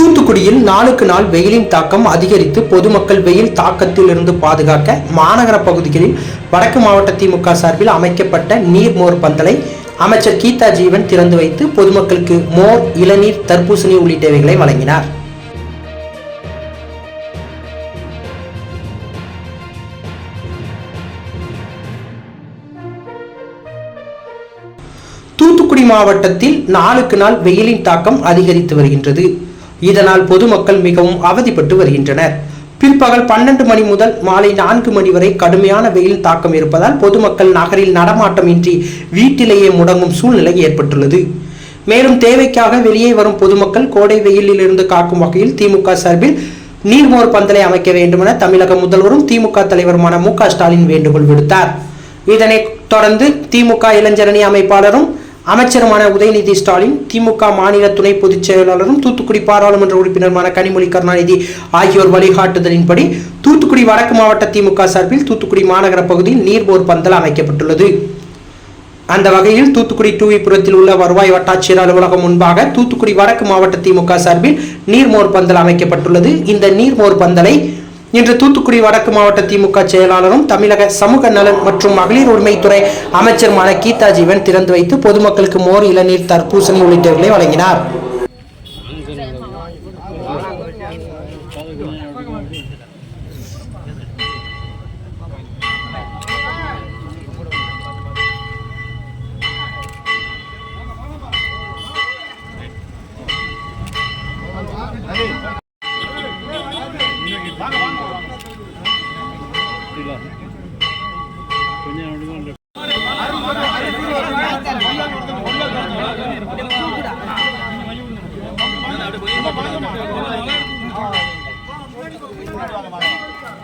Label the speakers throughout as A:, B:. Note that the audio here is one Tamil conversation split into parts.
A: தூத்துக்குடியில் நாளுக்கு நாள் வெயிலின் தாக்கம் அதிகரித்து பொதுமக்கள் வெயில் தாக்கத்திலிருந்து பாதுகாக்க மாநகர பகுதிகளில் வடக்கு மாவட்ட திமுக சார்பில் அமைக்கப்பட்ட நீர்மோர் பந்தலை அமைச்சர் கீதா ஜீவன் திறந்து வைத்து பொதுமக்களுக்கு மோர் இளநீர் தர்பூசணி உள்ளிட்டவைகளை வழங்கினார். தூத்துக்குடி மாவட்டத்தில் நாளுக்கு நாள் வெயிலின் தாக்கம் அதிகரித்து வருகின்றது. இதனால் பொதுமக்கள் மிகவும் அவதிப்பட்டு வருகின்றனர். பிற்பகல் பன்னெண்டு மணி முதல் மாலை நான்கு மணி வரை கடுமையான வெயில் தாக்கம் இருப்பதால் பொதுமக்கள் நகரில் நடமாட்டமின்றி வீட்டிலேயே முடங்கும் சூழ்நிலை ஏற்பட்டுள்ளது. மேலும் தேவைக்காக வெளியே வரும் பொதுமக்கள் கோடை வெயிலில் இருந்து காக்கும் வகையில் திமுக சார்பில் நீர்மோர் பந்தலை அமைக்க வேண்டுமென தமிழக முதல்வரும் திமுக தலைவருமான மு க ஸ்டாலின் வேண்டுகோள் விடுத்தார். இதனைத் தொடர்ந்து திமுக இளைஞரணி அமைப்பாளரும் அமைச்சருமான உதயநிதி ஸ்டாலின் திமுக மாநில துணை பொதுச் செயலாளரும் தூத்துக்குடி பாராளுமன்ற உறுப்பினருமான கனிமொழி கருணாநிதி ஆகியோர் வழிகாட்டுதலின்படி தூத்துக்குடி வடக்கு மாவட்ட திமுக சார்பில் தூத்துக்குடி மாநகர பகுதியில் நீர்போர் பந்தல் அமைக்கப்பட்டுள்ளது. அந்த வகையில் தூத்துக்குடி டூவிபுரத்தில் உள்ள வருவாய் வட்டாட்சியர் அலுவலகம் முன்பாக தூத்துக்குடி வடக்கு மாவட்ட திமுக சார்பில் நீர்மோர் பந்தல் அமைக்கப்பட்டுள்ளது. இந்த நீர்மோர் பந்தலை இன்று தூத்துக்குடி வடக்கு மாவட்ட திமுக செயலாளரும் தமிழக சமூக நலன் மற்றும் மகளிர் உரிமைத்துறை அமைச்சருமான கீதா ஜீவன் திறந்து வைத்து பொதுமக்களுக்கு மோர் இளநீர் தர்பூசணி உள்ளிட்டவர்களை வழங்கினார்.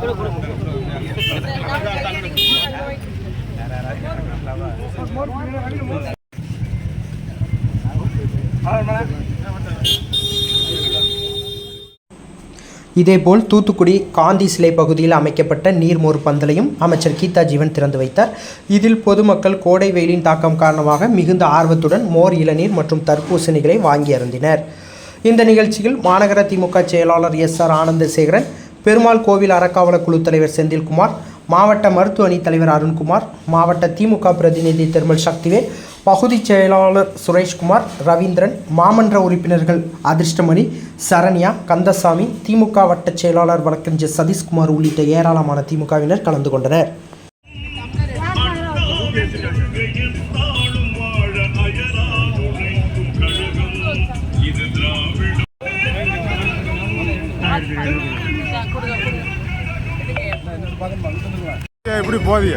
A: இதேபோல் தூத்துக்குடி காந்தி சிலை பகுதியில் அமைக்கப்பட்ட நீர்மோர் பந்தலையும் அமைச்சர் கீதா ஜீவன் திறந்து வைத்தார். இதில் பொதுமக்கள் கோடை வெயிலின் தாக்கம் காரணமாக மிகுந்த ஆர்வத்துடன் மோர் இளநீர் மற்றும் தர்பூசணிகளை வாங்கி அருந்தினர். இந்த நிகழ்ச்சியில் மாநகர திமுக செயலாளர் எஸ் ஆர் ஆனந்தசேகரன் பெருமாள் கோவில் அறக்காவல குழு தலைவர் செந்தில்குமார் மாவட்ட மருத்துவ அணி தலைவர் அருண்குமார் மாவட்ட திமுக பிரதிநிதி திருமல் சக்திவேல் பகுதிச் செயலாளர் சுரேஷ்குமார் ரவீந்திரன் மாமன்ற உறுப்பினர்கள் அதிர்ஷ்டமணி சரண்யா கந்தசாமி திமுக வட்டச் செயலாளர் வழக்கறிஞர் சதீஷ்குமார் உள்ளிட்ட ஏராளமான திமுகவினர் கலந்து கொண்டனர்.
B: எப்படி போதிய?